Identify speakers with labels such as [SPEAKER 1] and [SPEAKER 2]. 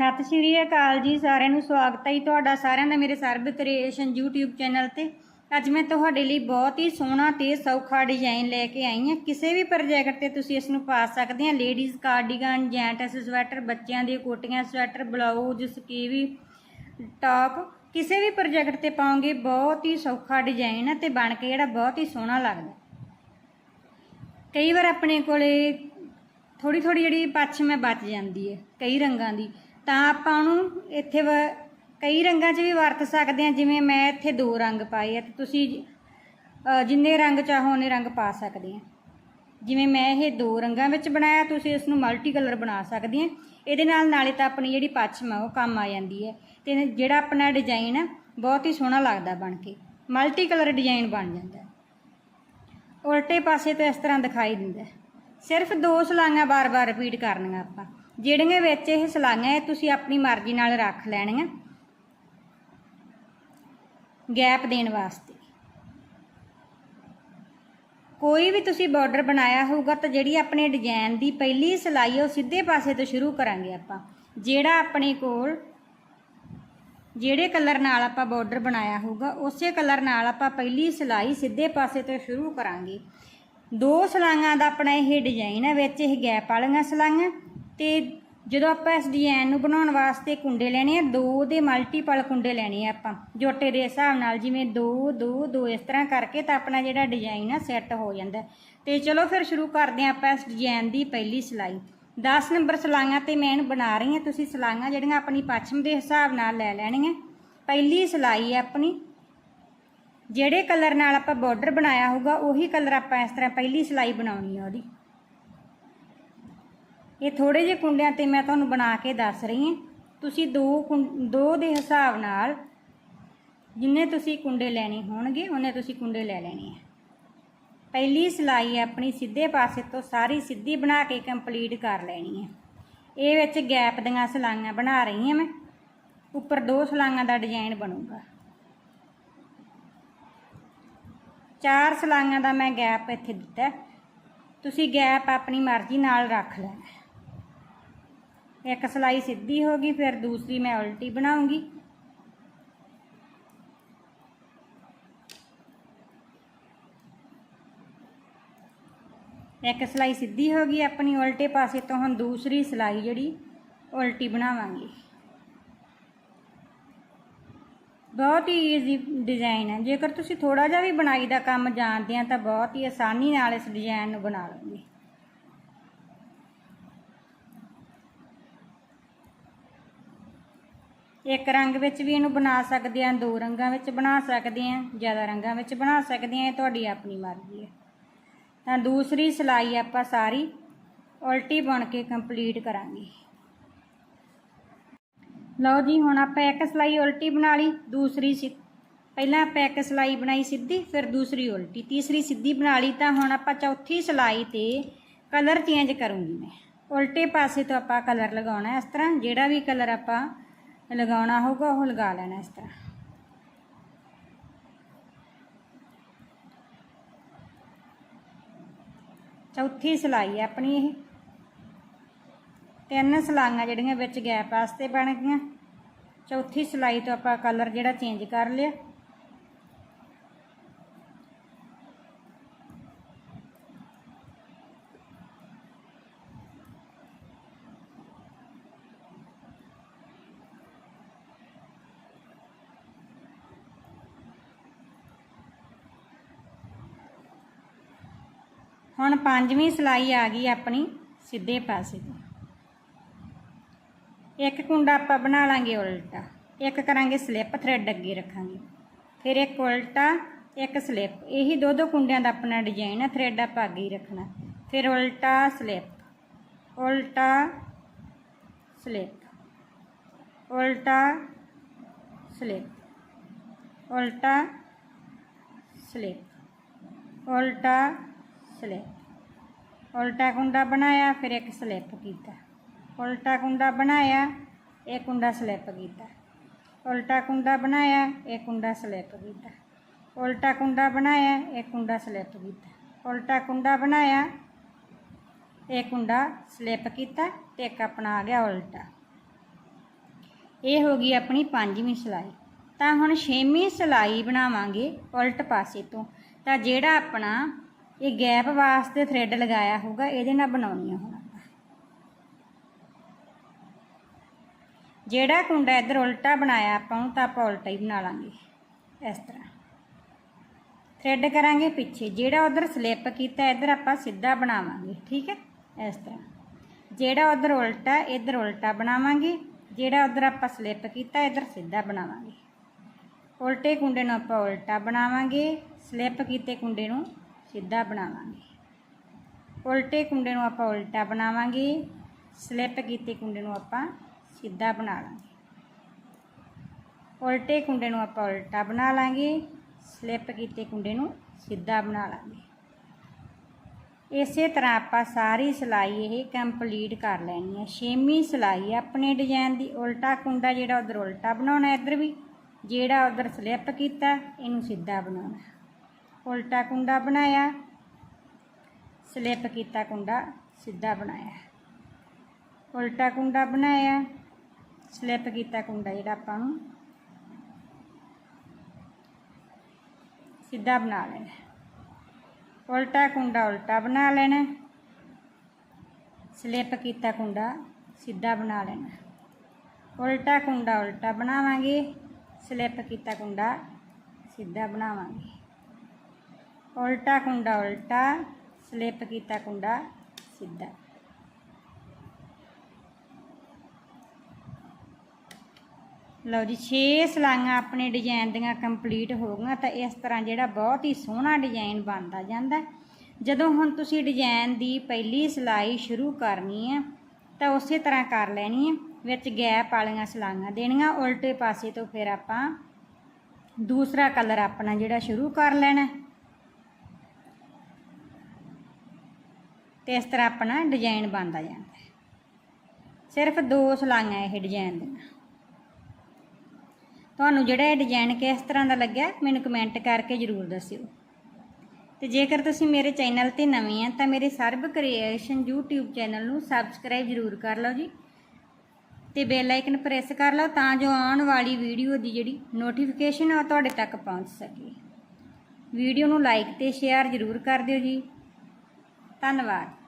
[SPEAKER 1] ਸਤਿ ਸ਼੍ਰੀ ਅਕਾਲ ਜੀ, ਸਾਰਿਆਂ ਨੂੰ ਸਵਾਗਤ ਹੈ ਜੀ ਤੁਹਾਡਾ, ਸਾਰਿਆਂ ਦਾ ਮੇਰੇ ਸਰਬ ਕ੍ਰੀਏਸ਼ਨ YouTube ਚੈਨਲ ਤੇ। ਅੱਜ ਮੈਂ ਤੁਹਾਡੇ ਲਈ ਬਹੁਤ ਹੀ ਸੋਹਣਾ ਤੇ ਸੌਖਾ ਡਿਜ਼ਾਈਨ ਲੈ ਕੇ ਆਈ ਹਾਂ। ਕਿਸੇ ਵੀ ਪ੍ਰੋਜੈਕਟ ਤੇ ਤੁਸੀਂ ਇਸ ਨੂੰ ਪਾ ਸਕਦੇ ਆ ਲੇਡੀਜ਼ ਕਾਰਡੀਗਨ ਜੈਂਟਸ ਸਵੈਟਰ ਬੱਚਿਆਂ ਦੀ ਕੋਟੀਆਂ ਸਵੈਟਰ ਬਲਾਊਜ਼ ਸਕੀਵੀ ਟਾਪ ਕਿਸੇ ਵੀ ਪ੍ਰੋਜੈਕਟ ਤੇ ਪਾਉਂਗੇ ਬਹੁਤ ਹੀ ਸੌਖਾ ਡਿਜ਼ਾਈਨ ਹੈ ਤੇ ਬਣ ਕੇ ਜਿਹੜਾ ਬਹੁਤ ਹੀ ਸੋਹਣਾ ਲੱਗਦਾ ਕਈ ਵਾਰ ਆਪਣੇ ਕੋਲੇ ਥੋੜੀ ਥੋੜੀ ਜਿਹੜੀ ਪੱਛਮ ਹੈ ਬਚ ਜਾਂਦੀ ਹੈ, ਕਈ ਰੰਗਾਂ ਦੀ। ਤਾਂ ਆਪਾਂ ਉਹਨੂੰ ਇੱਥੇ ਵ- ਕਈ ਰੰਗਾਂ 'ਚ ਵੀ ਵਰਤ ਸਕਦੇ ਹਾਂ, ਜਿਵੇਂ ਮੈਂ ਇੱਥੇ ਦੋ ਰੰਗ ਪਾਏ ਆ ਤੇ ਤੁਸੀਂ ਜਿੰਨੇ ਰੰਗ ਚਾਹੋ ਉਹਨੇ ਰੰਗ ਪਾ ਸਕਦੇ ਆ ਜਿਵੇਂ ਮੈਂ ਇਹ ਦੋ ਰੰਗਾਂ ਵਿੱਚ ਬਣਾਇਆ, ਤੁਸੀਂ ਇਸ ਨੂੰ ਮਲਟੀ ਕਲਰ ਬਣਾ ਸਕਦੇ ਆ ਇਹਦੇ ਨਾਲ ਨਾਲੇ ਤਾਂ ਆਪਣੀ ਜਿਹੜੀ ਪੱਛਮ ਆ, ਉਹ ਕੰਮ ਆ ਜਾਂਦੀ ਹੈ। ਤੇ ਜਿਹੜਾ ਆਪਣਾ ਡਿਜ਼ਾਈਨ ਆ, ਬਹੁਤ ਹੀ ਸੋਹਣਾ ਲੱਗਦਾ ਬਣ ਕੇ। ਮਲਟੀ ਕਲਰ ਡਿਜ਼ਾਈਨ ਬਣ ਜਾਂਦਾ ਉਲਟੇ ਪਾਸੇ ਤੋਂ ਇਸ ਤਰ੍ਹਾਂ ਦਿਖਾਈ ਦਿੰਦਾ ਸਿਰਫ ਦੋ ਸਲਾਈਆਂ ਬਾਰ-ਬਾਰ ਰਿਪੀਟ ਕਰਨੀਆਂ ਆਪਾਂ। ਜਿਹੜੀਆਂ ਵਿੱਚ ਇਹ ਸਲਾਈਆਂ ਇਹ ਤੁਸੀਂ ਆਪਣੀ ਮਰਜ਼ੀ ਨਾਲ ਰੱਖ ਲੈਣੀਆਂ। ਗੈਪ ਦੇਣ ਵਾਸਤੇ। ਕੋਈ ਵੀ ਤੁਸੀਂ ਬਾਰਡਰ ਬਣਾਇਆ ਹੋਊਗਾ ਤਾਂ ਜਿਹੜੀ ਆਪਣੇ ਡਿਜ਼ਾਈਨ ਦੀ ਪਹਿਲੀ ਸਲਾਈ ਹੈ ਉਹ ਸਿੱਧੇ ਪਾਸੇ ਤੋਂ ਸ਼ੁਰੂ ਕਰਾਂਗੇ ਆਪਾਂ। ਜਿਹੜਾ ਆਪਣੇ ਕੋਲ, ਜਿਹੜੇ ਕਲਰ ਨਾਲ ਆਪਾਂ ਬਾਰਡਰ ਬਣਾਇਆ ਹੋਊਗਾ, ਉਸੇ ਕਲਰ ਨਾਲ ਆਪਾਂ ਪਹਿਲੀ ਸਲਾਈ ਸਿੱਧੇ ਪਾਸੇ ਤੋਂ ਸ਼ੁਰੂ ਕਰਾਂਗੇ। ਦੋ ਸਲਾਈਆਂ ਦਾ ਆਪਣਾ ਇਹ ਡਿਜ਼ਾਈਨ ਹੈ ਵਿੱਚ ਇਹ ਗੈਪ ਵਾਲੀਆਂ ਸਲਾਈਆਂ ਤੇ ਜਦੋਂ ਆਪਾਂ ਇਸ ਡਿਜ਼ਾਈਨ ਨੂੰ ਬਣਾਉਣ ਵਾਸਤੇ ਕੁੰਡੇ ਲੈਣੇ ਆ, ਦੋ ਦੇ ਮਲਟੀਪਲ ਕੁੰਡੇ ਲੈਣੇ ਆ ਆਪਾਂ। ਜੋਟੇ ਦੇ ਹਿਸਾਬ ਨਾਲ ਜਿਵੇਂ 2 2 2 ਇਸ ਤਰ੍ਹਾਂ ਕਰਕੇ ਤਾਂ ਆਪਣਾ ਜਿਹੜਾ ਡਿਜ਼ਾਈਨ ਆ ਸੈੱਟ ਹੋ ਜਾਂਦਾ। ਤੇ ਚਲੋ ਫਿਰ ਸ਼ੁਰੂ ਕਰਦੇ ਹਾਂ ਆਪਾਂ ਇਸ ਡਿਜ਼ਾਈਨ ਦੀ ਪਹਿਲੀ ਸਿਲਾਈ। 10 ਨੰਬਰ ਸਲਾਈਆਂ ਤੇ ਮੈਂ ਇਹਨੂੰ ਬਣਾ ਰਹੀ ਹਾਂ। ਤੁਸੀਂ ਸਲਾਈਆਂ ਜਿਹੜੀਆਂ ਆਪਣੀ ਪੱਛਮ ਦੇ ਹਿਸਾਬ ਨਾਲ ਲੈ ਲੈਣੀਆਂ। ਪਹਿਲੀ ਸਲਾਈ ਹੈ ਆਪਣੀ। ਜਿਹੜੇ ਕਲਰ ਨਾਲ ਆਪਾਂ ਬਾਰਡਰ ਬਣਾਇਆ ਹੋਊਗਾ, ਉਹੀ ਕਲਰ ਆਪਾਂ ਇਸ ਤਰ੍ਹਾਂ ਪਹਿਲੀ ਸਲਾਈ ਬਣਾਉਣੀ ਆ ਉਹਦੀ। ਇਹ ਥੋੜੇ ਜਿਹੇ ਕੁੰਡਿਆਂ ਤੇ ਮੈਂ ਤੁਹਾਨੂੰ ਬਣਾ ਕੇ ਦੱਸ ਰਹੀ ਹਾਂ। ਤੁਸੀਂ ਦੋ ਕੁੰ- ਦੋ ਦੇ ਹਿਸਾਬ ਨਾਲ ਜਿੰਨੇ ਤੁਸੀਂ ਕੁੰਡੇ ਲੈਣੇ ਹੋਣਗੇ, ਉਹਨੇ ਤੁਸੀਂ ਕੁੰਡੇ ਲੈ ਲੈਣੇ ਆ। ਪਹਿਲੀ ਸਿਲਾਈ ਆਪਣੀ ਸਿੱਧੇ ਪਾਸੇ ਤੋਂ ਸਾਰੀ ਸਿੱਧੀ ਬਣਾ ਕੇ ਕੰਪਲੀਟ ਕਰ ਲੈਣੀ ਹੈ। ਇਹ ਵਿੱਚ ਗੈਪ ਦੀਆਂ ਸਲਾਈਆਂ ਬਣਾ ਰਹੀ ਹਾਂ ਮੈਂ। ਉੱਪਰ ਦੋ ਸਲਾਈਆਂ ਦਾ ਡਿਜ਼ਾਈਨ ਬਣੂਗਾ। ਚਾਰ ਸਲਾਈਆਂ ਦਾ ਮੈਂ ਗੈਪ ਇੱਥੇ ਦਿੱਤਾ ਤੁਸੀਂ ਗੈਪ ਆਪਣੀ ਮਰਜ਼ੀ ਨਾਲ ਰੱਖ ਲੈਣਾ ਹੈ। ਇੱਕ ਸਲਾਈ ਸਿੱਧੀ ਹੋ ਗਈ, ਫਿਰ ਦੂਸਰੀ ਮੈਂ ਉਲਟੀ ਬਣਾਉਂਗੀ। ਇੱਕ ਸਲਾਈ ਸਿੱਧੀ ਹੋ ਗਈ, ਆਪਣੀ ਉਲਟੇ ਪਾਸੇ ਤੋਂ ਹੁਣ ਦੂਸਰੀ ਸਲਾਈ ਜਿਹੜੀ, ਉਲਟੀ ਬਣਾਵਾਂਗੇ। ਬਹੁਤ ਹੀ ਈਜ਼ੀ ਡਿਜ਼ਾਈਨ ਹੈ। ਜੇਕਰ ਤੁਸੀਂ ਥੋੜਾ ਜਿਹਾ ਵੀ ਬਣਾਈ ਦਾ ਕੰਮ ਜਾਣਦੇ ਆ, ਤਾਂ ਬਹੁਤ ਹੀ ਆਸਾਨੀ ਨਾਲ ਇਸ ਡਿਜ਼ਾਈਨ ਨੂੰ ਬਣਾ ਲਓਗੇ। ਇੱਕ ਰੰਗ ਵਿੱਚ ਵੀ ਇਹਨੂੰ ਬਣਾ ਸਕਦੇ ਆ, ਦੋ ਰੰਗਾਂ ਵਿੱਚ ਬਣਾ ਸਕਦੇ ਆ, ਜ਼ਿਆਦਾ ਰੰਗਾਂ ਵਿੱਚ ਬਣਾ ਸਕਦੇ ਆ, ਇਹ ਤੁਹਾਡੀ ਆਪਣੀ ਮਰਜ਼ੀ ਹੈ। ਤਾਂ ਦੂਸਰੀ ਸਿਲਾਈ ਆਪਾਂ ਸਾਰੀ ਉਲਟੀ ਬਣ ਕੇ ਕੰਪਲੀਟ ਕਰਾਂਗੇ। ਲਓ ਜੀ, ਹੁਣ ਆਪਾਂ ਇੱਕ ਸਿਲਾਈ ਉਲਟੀ ਬਣਾ ਲਈ, ਦੂਸਰੀ ਸਿ ਪਹਿਲਾਂ ਆਪਾਂ ਇੱਕ ਸਿਲਾਈ ਬਣਾਈ ਸਿੱਧੀ, ਫਿਰ ਦੂਸਰੀ ਉਲਟੀ, ਤੀਸਰੀ ਸਿੱਧੀ ਬਣਾ ਲਈ, ਤਾਂ ਹੁਣ ਆਪਾਂ ਚੌਥੀ ਸਿਲਾਈ ਤੇ ਕਲਰ ਚੇਂਜ ਕਰੂੰਗੀ ਮੈਂ। ਉਲਟੇ ਪਾਸੇ ਤੋਂ ਆਪਾਂ ਕਲਰ ਲਗਾਉਣਾ ਇਸ ਤਰ੍ਹਾਂ ਜਿਹੜਾ ਵੀ ਕਲਰ ਆਪਾਂ ਲਗਾਉਣਾ ਹੋਊਗਾ ਉਹ ਲਗਾ ਲੈਣਾ ਇਸ ਤਰ੍ਹਾਂ ਚੌਥੀ ਸਲਾਈ ਹੈ ਆਪਣੀ ਇਹ ਤਿੰਨ ਸਲਾਈਆਂ ਜਿਹੜੀਆਂ ਵਿੱਚ ਗੈਪ ਵਾਸਤੇ ਬਣ ਗਈਆਂ ਚੌਥੀ ਸਲਾਈ ਤੋਂ ਆਪਾਂ ਕਲਰ ਜਿਹੜਾ ਚੇਂਜ ਕਰ ਲਿਆ ਹੁਣ ਪੰਜਵੀਂ ਸਲਾਈ ਆ ਗਈ ਆਪਣੀ ਸਿੱਧੇ ਪਾਸੇ ਦੀ ਇੱਕ ਕੁੰਡਾ ਆਪਾਂ ਬਣਾ ਲਾਂਗੇ ਉਲਟਾ, ਇੱਕ ਕਰਾਂਗੇ ਸਲਿੱਪ ਥ੍ਰੈਡ ਅੱਗੇ ਰੱਖਾਂਗੇ। ਫਿਰ ਇੱਕ ਉਲਟਾ, ਇੱਕ ਸਲਿੱਪ। ਇਹੀ ਦੋ ਦੋ ਕੁੰਡਿਆਂ ਦਾ ਆਪਣਾ ਡਿਜ਼ਾਈਨ ਹੈ ਥਰੈਡ ਆਪਾਂ ਅੱਗੇ ਹੀ ਰੱਖਣਾ। ਫਿਰ ਉਲਟਾ, ਸਲਿੱਪ। ਉਲਟਾ ਸਲਿੱਪ। ਉਲਟਾ ਸਲਿੱਪ। ਉਲਟਾ ਸਲਿੱਪ। ਉਲਟਾ ਸਲਿੱਪ। ਉਲਟਾ ਕੁੰਡਾ ਬਣਾਇਆ, ਫਿਰ ਇੱਕ ਸਲਿੱਪ ਕੀਤਾ। ਉਲਟਾ ਕੁੰਡਾ ਬਣਾਇਆ, ਇਹ ਕੁੰਡਾ ਸਲਿੱਪ ਕੀਤਾ। ਉਲਟਾ ਕੁੰਡਾ ਬਣਾਇਆ, ਇਹ ਕੁੰਡਾ ਸਲਿੱਪ ਕੀਤਾ। ਉਲਟਾ ਕੁੰਡਾ ਬਣਾਇਆ, ਇਹ ਕੁੰਡਾ ਸਲਿੱਪ ਕੀਤਾ। ਉਲਟਾ ਕੁੰਡਾ ਬਣਾਇਆ, ਇਹ ਕੁੰਡਾ ਸਲਿੱਪ ਕੀਤਾ ਤੇ ਇੱਕ ਆਪਣਾ ਆ ਗਿਆ ਉਲਟਾ। ਇਹ ਹੋ ਗਈ ਆਪਣੀ ਪੰਜਵੀਂ ਸਿਲਾਈ। ਤਾਂ ਹੁਣ ਛੇਵੀਂ ਸਿਲਾਈ ਬਣਾਵਾਂਗੇ ਉਲਟ ਪਾਸੇ ਤੋਂ। ਤਾਂ ਜਿਹੜਾ ਆਪਣਾ ਇਹ ਗੈਪ ਵਾਸਤੇ ਥ੍ਰੈਡ ਲਗਾਇਆ ਹੋਊਗਾ, ਇਹਦੇ ਨਾਲ ਬਣਾਉਣੀ ਆ ਹੁਣ ਜਿਹੜਾ ਕੁੰਡਾ ਇੱਧਰ ਉਲਟਾ ਬਣਾਇਆ ਆਪਾਂ ਨੂੰ ਤਾਂ ਆਪਾਂ ਉਲਟਾ ਹੀ ਬਣਾ ਲਾਂਗੇ, ਇਸ ਤਰ੍ਹਾਂ। ਥ੍ਰੈਡ ਕਰਾਂਗੇ ਪਿੱਛੇ, ਜਿਹੜਾ ਉਧਰ ਸਲਿੱਪ ਕੀਤਾ, ਇੱਧਰ ਆਪਾਂ ਸਿੱਧਾ ਬਣਾਵਾਂਗੇ, ਠੀਕ ਹੈ? ਇਸ ਤਰ੍ਹਾਂ। ਜਿਹੜਾ ਉਧਰ ਉਲਟਾ, ਇੱਧਰ ਉਲਟਾ ਬਣਾਵਾਂਗੇ, ਜਿਹੜਾ ਉਧਰ ਆਪਾਂ ਸਲਿੱਪ ਕੀਤਾ, ਇੱਧਰ ਸਿੱਧਾ ਬਣਾਵਾਂਗੇ। ਉਲਟੇ ਕੁੰਡੇ ਨੂੰ ਆਪਾਂ ਉਲਟਾ ਬਣਾਵਾਂਗੇ ਸਲਿੱਪ ਕੀਤੇ ਕੁੰਡੇ ਨੂੰ ਸਿੱਧਾ ਬਣਾਵਾਂਗੇ। ਉਲਟੇ ਕੁੰਡੇ ਨੂੰ ਆਪਾਂ ਉਲਟਾ ਬਣਾਵਾਂਗੇ। ਸਲਿੱਪ ਕੀਤੇ ਕੁੰਡੇ ਨੂੰ ਆਪਾਂ ਸਿੱਧਾ ਬਣਾ ਲਾਂਗੇ। ਉਲਟੇ ਕੁੰਡੇ ਨੂੰ ਆਪਾਂ ਉਲਟਾ ਬਣਾ ਲਾਂਗੇ। ਸਲਿੱਪ ਕੀਤੇ ਕੁੰਡੇ ਨੂੰ ਸਿੱਧਾ ਬਣਾ ਲਾਂਗੇ। ਇਸੇ ਤਰ੍ਹਾਂ ਆਪਾਂ ਸਾਰੀ ਸਿਲਾਈ ਇਹ ਕੰਪਲੀਟ ਕਰ ਲੈਣੀ ਹੈ। ਛੇਵੀਂ ਸਿਲਾਈ ਆਪਣੇ ਡਿਜ਼ਾਈਨ ਦੀ। ਉਲਟਾ ਕੁੰਡਾ ਜਿਹੜਾ ਉਧਰ ਉਲਟਾ ਬਣਾਉਣਾ ਇੱਧਰ ਵੀ। ਜਿਹੜਾ ਉਧਰ ਸਲਿੱਪ ਕੀਤਾ, ਇਹਨੂੰ ਸਿੱਧਾ ਬਣਾਉਣਾ ਉਲਟਾ ਕੁੰਡਾ ਬਣਾਇਆ। ਸਲਿੱਪ ਕੀਤਾ ਕੁੰਡਾ, ਸਿੱਧਾ ਬਣਾਇਆ। ਉਲਟਾ ਕੁੰਡਾ ਬਣਾਇਆ, ਸਲਿੱਪ ਕੀਤਾ ਕੁੰਡਾ ਜਿਹੜਾ ਆਪਾਂ ਨੂੰ। ਸਿੱਧਾ ਬਣਾ ਲੈਣਾ। ਉਲਟਾ ਕੁੰਡਾ ਉਲਟਾ ਬਣਾ ਲੈਣਾ। ਸਲਿੱਪ ਕੀਤਾ ਕੁੰਡਾ, ਸਿੱਧਾ ਬਣਾ ਲੈਣਾ। ਉਲਟਾ ਕੁੰਡਾ ਉਲਟਾ ਬਣਾਵਾਂਗੇ, ਸਲਿੱਪ ਕੀਤਾ ਕੁੰਡਾ, ਸਿੱਧਾ ਬਣਾਵਾਂਗੇ। ਉਲਟਾ ਕੁੰਡਾ ਉਲਟਾ, ਸਲਿੱਪ ਕੀਤਾ ਕੁੰਡਾ ਸਿੱਧਾ। ਲਓ ਜੀ 6 ਸਲਾਈਆਂ ਆਪਣੇ ਡਿਜ਼ਾਈਨ ਦੀਆਂ ਕੰਪਲੀਟ ਹੋ ਗਈਆਂ ਤਾਂ ਇਸ ਤਰ੍ਹਾਂ ਜਿਹੜਾ ਬਹੁਤ ਹੀ ਸੋਹਣਾ ਡਿਜ਼ਾਈਨ ਬਣਦਾ ਜਾਂਦਾ। ਜਦੋਂ ਹੁਣ ਤੁਸੀਂ ਡਿਜ਼ਾਈਨ ਦੀ ਪਹਿਲੀ ਸਿਲਾਈ ਸ਼ੁਰੂ ਕਰਨੀ ਹੈ ਤਾਂ ਉਸੇ ਤਰ੍ਹਾਂ ਕਰ ਲੈਣੀ ਹੈ ਵਿੱਚ ਗੈਪ ਵਾਲੀਆਂ ਸਲਾਈਆਂ ਦੇਣੀਆਂ, ਉਲਟੇ ਪਾਸੇ ਤੋਂ ਫਿਰ ਆਪਾਂ ਦੂਸਰਾ ਕਲਰ ਆਪਣਾ ਜਿਹੜਾ ਸ਼ੁਰੂ ਕਰ ਲੈਣਾ। ਤੇ ਇਸ ਤਰ੍ਹਾਂ ਆਪਣਾ ਡਿਜ਼ਾਈਨ ਬਣਦਾ ਜਾਂਦਾ ਹੈ। ਸਿਰਫ ਦੋ ਸਲਾਈਆਂ ਇਹ ਡਿਜ਼ਾਈਨ ਦੀਆਂ। ਤੁਹਾਨੂੰ ਜਿਹੜਾ ਇਹ ਡਿਜ਼ਾਈਨ ਕਿਸ ਤਰ੍ਹਾਂ ਦਾ ਲੱਗਿਆ, ਮੈਨੂੰ ਕਮੈਂਟ ਕਰਕੇ ਜ਼ਰੂਰ ਦੱਸਿਓ। ਤੇ ਜੇਕਰ ਤੁਸੀਂ ਮੇਰੇ ਚੈਨਲ ਤੇ ਨਵੇਂ ਆ, ਤਾਂ ਮੇਰੇ ਸਰਬ ਕ੍ਰੀਏਸ਼ਨ YouTube ਚੈਨਲ ਨੂੰ ਸਬਸਕ੍ਰਾਈਬ ਜ਼ਰੂਰ ਕਰ ਲਓ ਜੀ। ਤੇ ਬੈਲ ਆਈਕਨ ਪ੍ਰੈਸ ਕਰ ਲਓ, ਤਾਂ ਜੋ ਆਉਣ ਵਾਲੀ ਵੀਡੀਓ ਦੀ ਜਿਹੜੀ ਨੋਟੀਫਿਕੇਸ਼ਨ ਆ, ਉਹ ਤੁਹਾਡੇ ਤੱਕ ਪਹੁੰਚ ਸਕੇ। ਵੀਡੀਓ ਨੂੰ ਲਾਈਕ ਤੇ ਸ਼ੇਅਰ ਜ਼ਰੂਰ ਕਰ ਦਿਓ ਜੀ। ਧੰਨਵਾਦ।